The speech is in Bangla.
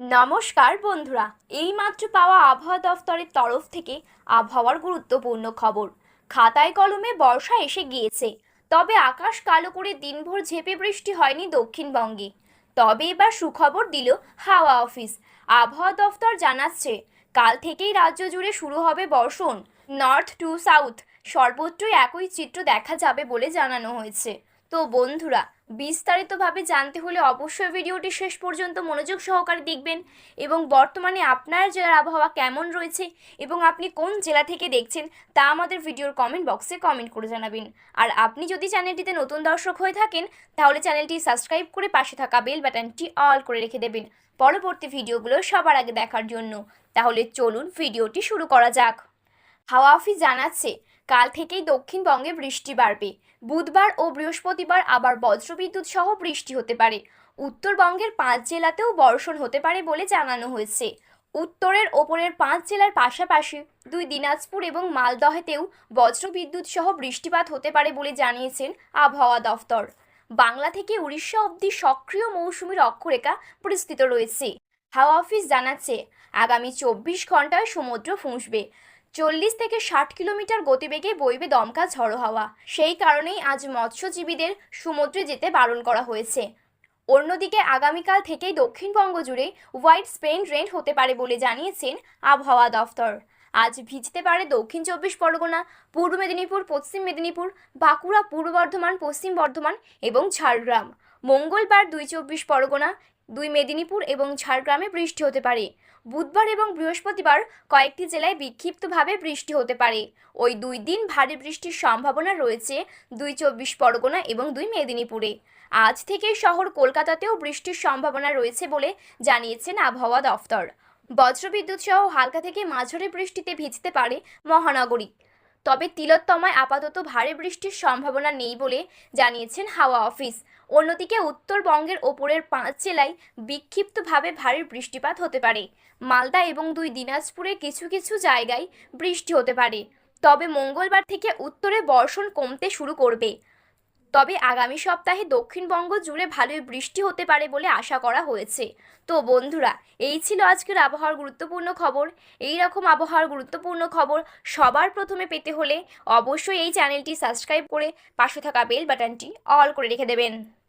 নমস্কার বন্ধুরা, এইমাত্র পাওয়া আবহাওয়া দফতরের তরফ থেকে আবহাওয়ার গুরুত্বপূর্ণ খবর। খাতায় কলমে বর্ষা এসে গিয়েছে, তবে আকাশ কালো করে দিনভর ঝেপে বৃষ্টি হয়নি দক্ষিণবঙ্গে। তবে এবার সুখবর দিল হাওয়া অফিস। আবহাওয়া দফতর জানাচ্ছে, কাল থেকেই রাজ্য জুড়ে শুরু হবে বর্ষণ। নর্থ টু সাউথ সর্বত্রই একই চিত্র দেখা যাবে বলে জানানো হয়েছে। তো বন্ধুরা, বিস্তারিতভাবে জানতে হলে অবশ্যই ভিডিওটি শেষ পর্যন্ত মনোযোগ সহকারে দেখবেন এবং বর্তমানে আপনার জেলার আবহাওয়া কেমন রয়েছে এবং আপনি কোন জেলা থেকে দেখছেন তা আমাদের ভিডিওর কমেন্ট বক্সে কমেন্ট করে জানাবেন। আর আপনি যদি চ্যানেলটিতে নতুন দর্শক হয়ে থাকেন, তাহলে চ্যানেলটি সাবস্ক্রাইব করে পাশে থাকা বেল বাটনটি অল করে রেখে দেবেন। পরবর্তী ভিডিওগুলো সবার আগে দেখার জন্য। তাহলে চলুন ভিডিওটি শুরু করা যাক। হাওয়া অফিস জানাচ্ছে, কাল থেকেই দক্ষিণবঙ্গে বৃষ্টি বাড়বে। বুধবার ও বৃহস্পতিবার আবার বজ্রবিদ্যুৎ সহ বৃষ্টি হতে পারে। উত্তরবঙ্গের পাঁচ জেলাতেও বর্ষণ হতে পারে বলে জানানো হয়েছে। উত্তরের ওপরের পাঁচ জেলার পাশাপাশি দুই দিনাজপুর এবং মালদহেতেও বজ্রবিদ্যুৎ সহ বৃষ্টিপাত হতে পারে বলে জানিয়েছেন আবহাওয়া দফতর। বাংলা থেকে উড়িষ্যা অবধি সক্রিয় মৌসুমীর অক্ষরেখা পরিস্থিত রয়েছে। হাওয়া অফিস জানাচ্ছে, আগামী চব্বিশ ঘন্টায় সমুদ্র ফুঁসবে। চল্লিশ থেকে ষাট কিলোমিটার গতিবেগে বইবে দমকা ঝড়ো হাওয়া। সেই কারণেই আজ মৎস্যজীবীদের সমুদ্রে যেতে বারণ করা হয়েছে। অন্যদিকে আগামীকাল থেকেই দক্ষিণবঙ্গ জুড়ে হোয়াইট স্পেন রেন্ট হতে পারে বলে জানিয়েছেন আবহাওয়া দফতর। আজ ভিজতে পারে দক্ষিণ চব্বিশ পরগনা, পূর্ব মেদিনীপুর, পশ্চিম মেদিনীপুর, বাঁকুড়া, পূর্ব বর্ধমান, পশ্চিম বর্ধমান এবং ঝাড়গ্রাম। মঙ্গলবার দুই চব্বিশ পরগনা দুই মেদিনীপুর এবং ঝাড়গ্রামে বৃষ্টি হতে পারে। বুধবার এবং বৃহস্পতিবার কয়েকটি জেলায় বিক্ষিপ্তভাবে বৃষ্টি হতে পারে। ওই দুই দিন ভারী বৃষ্টির সম্ভাবনা রয়েছে দুই চব্বিশ পরগনা এবং দুই মেদিনীপুরে। আজ থেকে শহর কলকাতাতেও বৃষ্টির সম্ভাবনা রয়েছে বলে জানিয়েছেন আবহাওয়া দফতর। বজ্রবিদ্যুৎ সহ হালকা থেকে মাঝারি বৃষ্টিতে ভিজতে পারে মহানগরী। তবে তিলোত্তমায় আপাতত ভারী বৃষ্টির সম্ভাবনা নেই বলে জানিয়েছেন হাওয়া অফিস। অন্যদিকে উত্তরবঙ্গের ওপরের পাঁচ জেলায় বিক্ষিপ্তভাবে ভারী বৃষ্টিপাত হতে পারে। মালদা এবং দুই দিনাজপুরে কিছু কিছু জায়গায় বৃষ্টি হতে পারে। তবে মঙ্গলবার থেকে উত্তরে বর্ষণ কমতে শুরু করবে। তবে আগামী সপ্তাহে দক্ষিণবঙ্গ জুড়ে ভালোই বৃষ্টি হতে পারে বলে আশা করা হয়েছে। তো বন্ধুরা, এই ছিল আজকের আবহাওয়ার গুরুত্বপূর্ণ খবর। এই রকম আবহাওয়ার গুরুত্বপূর্ণ খবর সবার প্রথমে পেতে হলে অবশ্যই এই চ্যানেলটি সাবস্ক্রাইব করে পাশে থাকা বেল বাটনটি অল করে রেখে দেবেন।